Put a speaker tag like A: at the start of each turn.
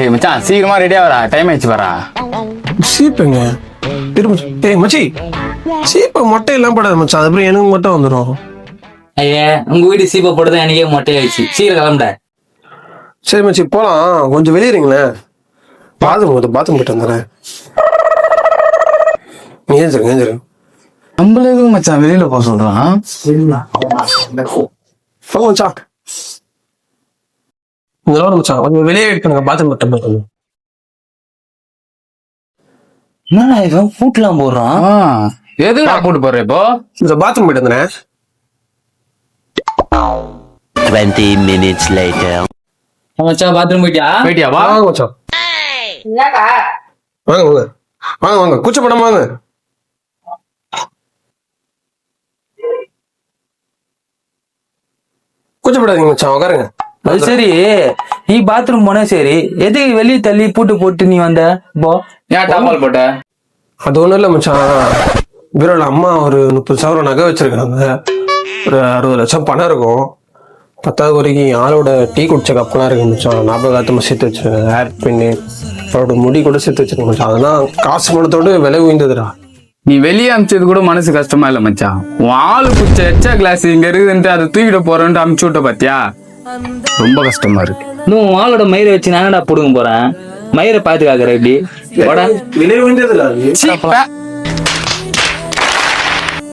A: ஏய் மச்சான் சீக்கிரமா ரெடி ஆகுறா. டைம் ஆயிடுச்சு வரா
B: சீப்புங்க. திரும்ப ஏய் மச்சி சீப்பை மொட்டை எல்லாம் படாது மச்சான். அதுக்கப்புறம் எனக்கு மட்டும் வந்துடும்
C: ஐயா உங்க வீடு சீப்பை போட்டுதான் எனக்கே மொட்டையாயிடுச்சு சீக்கிரம் கிளம்புட.
B: சரி மச்சி போலாம். கொஞ்சம் வெளியேறீங்களேன். பாத்ரூம் வந்து பாத்ரூம் போயிட்டு வந்துடுறேன். நீ ஏஞ்சிருங்க ஏஞ்சிருங்க.
A: நம்மள எதுவும் மச்சான் வெளியில போக சொல்றான்?
B: போங்க மச்சான். வர மச்சான் கொஞ்சம் வெளியே வெயிட் பண்ணுங்க பாத்ரூம் மட்டும் போயிட்டு
C: என்னடா இவன் பூட்டெல்லாம் போடுறான்.
A: ஆ, எதுக்குடா போட்டு போற இப்போ?
B: இந்த பாத்ரூம் போயிட்டு வந்துடுறேன்.
D: 20 minutes later.
C: மச்சான் பாத்ரூம் போயிட்டியா?
A: போயிட்டியா? வா.
B: வாங்க மச்சான். வாங்க வாங்க. வாங்க வாங்க. கூச்சப்படாம வாங்க. கூச்சப்படாதீங்க மச்சான். உட்காருங்க.
C: அது சரி. நீ பாத்ரூம் போனா சரி. எதுக்கு வெளியே தள்ளி பூட்டு போட்டு நீ வந்த? போ.
A: ஏன் டாபால் போட்ட?
B: அது ஒண்ணும் இல்ல மச்சான். பீரோல அம்மா ஒரு முப்பது சவரம் நகை வச்சிருக்காங்க ஒரு அறுபது லட்சம் பணம் இருக்கும். பத்தாவது வரைக்கும் ஆளோட டீ குடிச்ச கப்பெல்லாம் இருக்கு மச்சான். ஞாபகார்த்தமா சேர்த்து வச்சிருக்கேன். ஹேர் பின்னு அவரோட முடி கூட சேர்த்து வச்சிருக்கேன் மச்சான். அதெல்லாம் காசு பணத்தோட விலை உயர்ந்ததுடா.
A: நீ வெளியே அமிச்சது கூட மனசு கஷ்டமா இல்ல மச்சான். உன் ஆளு குச்ச எச்சா கிளாஸ் இங்க இருக்குதுன்ட்டு அதை தூக்கிட்டு போறேன்ட்டு அமுச்சு விட்ட பாத்தியா? ரொம்ப கஷ்டமா இருக்கு.
C: இன்னும் உன் ஆளோட மயிரை வச்சு நானடா புடுங்க போறேன்? மயிரை பாத்துக்காக்குற இப்படி போடா
B: விலை